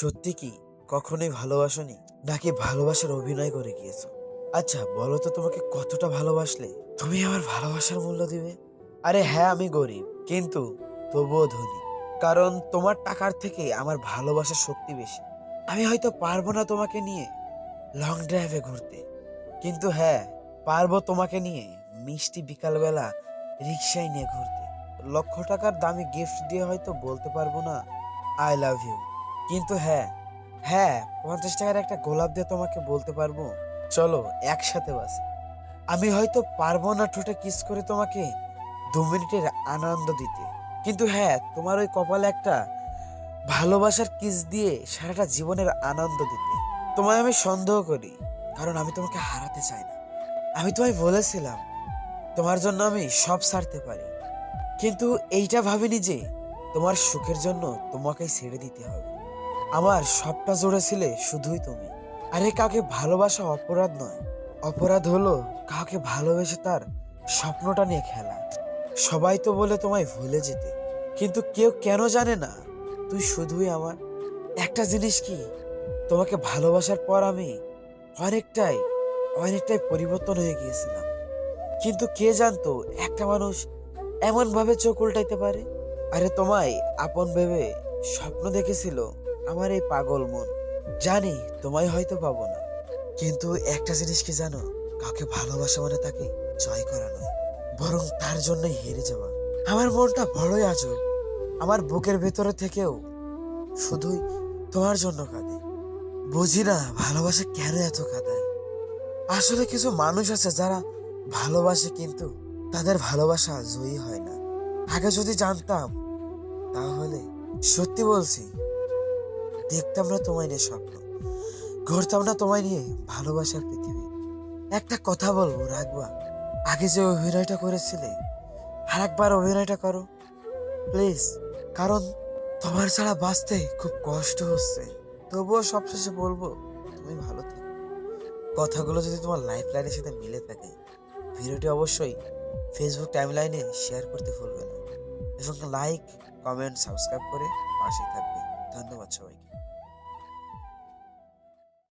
সত্যি কি কখনোই ভালোবাসনি? নাকি ভালোবাসার অভিনয় করে গিয়েছো? আচ্ছা বলো তো তোমাকে কতটা ভালোবাসলে? তুমি আমার ভালোবাসার মূল্য দিবে? আরে হ্যাঁ আমি গরিব, কিন্তু তবুও ধনী। কারণ তোমার টাকার থেকে আমার ভালোবাসার শক্তি বেশি। আমি হয়তো পারব না তোমাকে নিয়ে লং ড্রাইভে ঘুরতে। কিন্তু হ্যাঁ পারব তোমাকে নিয়ে মিষ্টি বিকালবেলা রিক্সায় নিয়ে ঘুরতে। লক্ষ টাকার দামি গিফট দিয়ে হয়তো বলতে পারব না আই লাভ ইউ কিন্তু হ্যাঁ হ্যাঁ পঞ্চাশ টাকার একটা গোলাপ দিয়ে তোমাকে বলতে পারব। চলো, একসাথে বাসি। আমি হয়তো পারব না ঠোঁটে কিস করে তোমাকে দু মিনিটের আনন্দ দিতে। কিন্তু হ্যাঁ তোমার ওই কপালে একটা ভালোবাসার কিস দিয়ে সারাটা জীবনের আনন্দ দিতে। তোমায় আমি সন্দেহ করি, কারণ আমি তোমাকে হারাতে চাই না। আমি তোমায় বলেছিলাম, তোমার জন্য আমি সব ছাড়তে পারি। কিন্তু এইটা ভাবিনি যে তোমার সুখের জন্য তোমাকেই ছেড়ে দিতে হবে। আমার সবটা জোড়া ছিলে শুধুই তুমি। আরে কাউকে ভালোবাসা অপরাধ নয়। অপরাধ হলো কাউকে ভালোবেসে তার স্বপ্নটা নিয়ে খেলা। সবাই তো বলে তোমায় ভুলে যেতে। কিন্তু কেউ কেন জানে না? তুই শুধুই আমার। একটা জিনিস কি? তোমাকে ভালোবাসার পর আমি অনেকটাই অনেকটাই পরিবর্তন হয়ে গিয়েছিলাম। কিন্তু কে জানতো একটা মানুষ এমনভাবে চোখ উল্টাইতে পারে? আরে তোমায় আপন ভেবে স্বপ্ন দেখেছিল আমার এই পাগল মন। জানি, তোমায় হয়তো পাবো না। কিন্তু একটা জিনিস কি জানো? কাউকে ভালোবাসা মানে তাকে জয় করা নয়, বরং তার জন্যই হেরে যাওয়া। আমার মনটা বড়ই আজব। আমার বুকের ভেতরে থেকেও শুধুই তোমার জন্য কাঁদে। বুঝি না, ভালোবাসা কেন এত কাঁদায়? আসলে কিছু মানুষ আছে যারা ভালোবাসে কিন্তু তাদের ভালোবাসা জয়ী হয় না। আগে যদি জানতাম, তাহলে সত্যি বলছি দেখতাম না তোমায় নিয়ে স্বপ্ন ঘুরতাম না তোমায় নিয়ে ভালোবাসার পৃথিবী। একটা কথা বলব রাখবা আগে যে অভিনয়টা করেছিলে আর একবার অভিনয়টা করো, প্লিজ, কারণ তোমার ছাড়া বাঁচতে খুব কষ্ট হচ্ছে। তবুও সবশেষে বলব, তুমি ভালো থেকো। কথাগুলো যদি তোমার লাইফ লাইনের সাথে মিলে থাকে, ভিডিওটি অবশ্যই ফেসবুক টাইমলাইনে শেয়ার করতে ভুলবে না। এবং লাইক কমেন্ট সাবস্ক্রাইব করে পাশে থাকবে। ধন্যবাদ সবাইকে।